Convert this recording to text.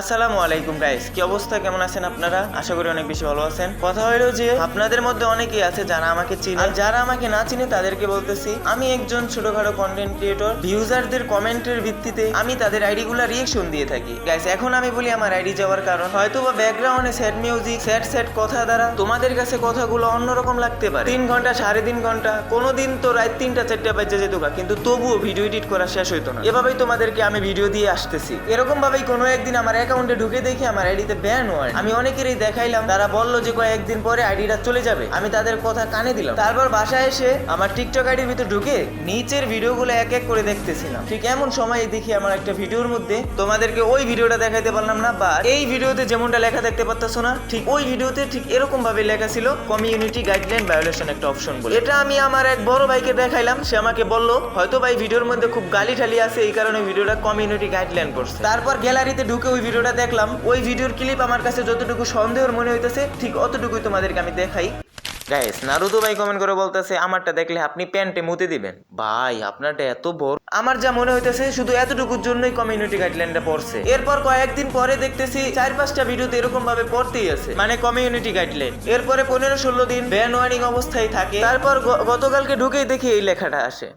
আসসালামু আলাইকুম গাইস কি অবস্থা? কেমন আছেন আপনারা? আশা করি অনেক বেশি ভালো আছেন। কথা হলো যে, আপনাদের মধ্যে অনেকেই আছে যারা আমাকে চিনে। আর যারা আমাকে না চিনে, তাদেরকে বলতেছি, আমি একজন ছোটখাটো কন্টেন্ট ক্রিয়েটর ভিউজারদের কমেন্টের ভিত্তিতে আমি তাদের আইডি গুলা রিয়েকশন দিয়ে থাকি। গাইস এখন আমি বলি আমার আইডি যাওয়ার কারণ। হয়তো বা ব্যাকগ্রাউন্ডে স্যাড মিউজিক স্যাড স্যাড কথা দ্বারা তোমাদের কাছে কথাগুলো অন্যরকম লাগতে পারে। তিন ঘণ্টা, সাড়ে তিন ঘণ্টা কোনোদিন তো রাত তিনটা, চারটা বাজে যেত কিন্তু তবুও ভিডিও এডিট করা শেষ হইতো না। এভাবেই তোমাদেরকে আমি ভিডিও দিয়ে আসতেছি। এরকম ভাবেই কোনো একদিন আমার অ্যাকাউন্টে ঢুকে দেখি আমার আইডিতে ব্যান হয় আমি অনেকেরই দেখাইলাম, তারা বলল যে কয়েকদিন পরে আইডিটা চলে যাবে। আমি তাদের কথা কানে দিলাম। তারপর বাসায় এসে আমার টিকটক আইডির ভিতর ঢুকে নিচের ভিডিওগুলো এক এক করে দেখতেছিলাম। ঠিক এমন সময় দেখি আমার একটা ভিডিওর মধ্যে তোমাদেরকে ওই ভিডিওটা দেখাইতে পারলাম না বা এই ভিডিওতে যেমনটা লেখা দেখতে পারতেছো না, ঠিক ওই ভিডিওতে ঠিক এরকম ভাবে লেখা ছিল কমিউনিটি গাইডলাইন ভায়োলেশন একটা অপশন বলে। এটা আমি আমার এক বড় ভাইকে দেখাইলাম। সে আমাকে বলল, হয়তো ভাই ভিডিওর মধ্যে খুব গালি ঠালি আছে, এই কারণে ভিডিওটা কমিউনিটি গাইডলাইন করছে। তারপর গ্যালারিতে ঢুকে ওই ভিডিওটা দেখলাম, ওই ভিডিওর ক্লিপ আমার কাছে যতটুকু সন্দেহের মনে হইতেছে, ঠিক অতটুকুই তোমাদেরকে আমি দেখাই। গাইস নারুতো ভাই কমেন্ট করে বলতেছে, আমারটা দেখলে আপনি প্যান্টে মুতে দিবেন। ভাই, আপনারটা এত বড়। আমার যা মনে হইতেছে, শুধু এতটুকুর জন্যই কমিউনিটি গাইডলাইনটা পড়ছে। এরপর কয়েকদিন পরে দেখতেছি, চার পাঁচটা ভিডিওতে এরকম ভাবে পড়তেই আছে। মানে কমিউনিটি গাইডলাইন এরপরে পনেরো ষোলো দিন ব্যান ওয়ার্নিং অবস্থায় থাকে। তারপর গতকালকে ঢুকেই দেখি এই লেখাটা আসে।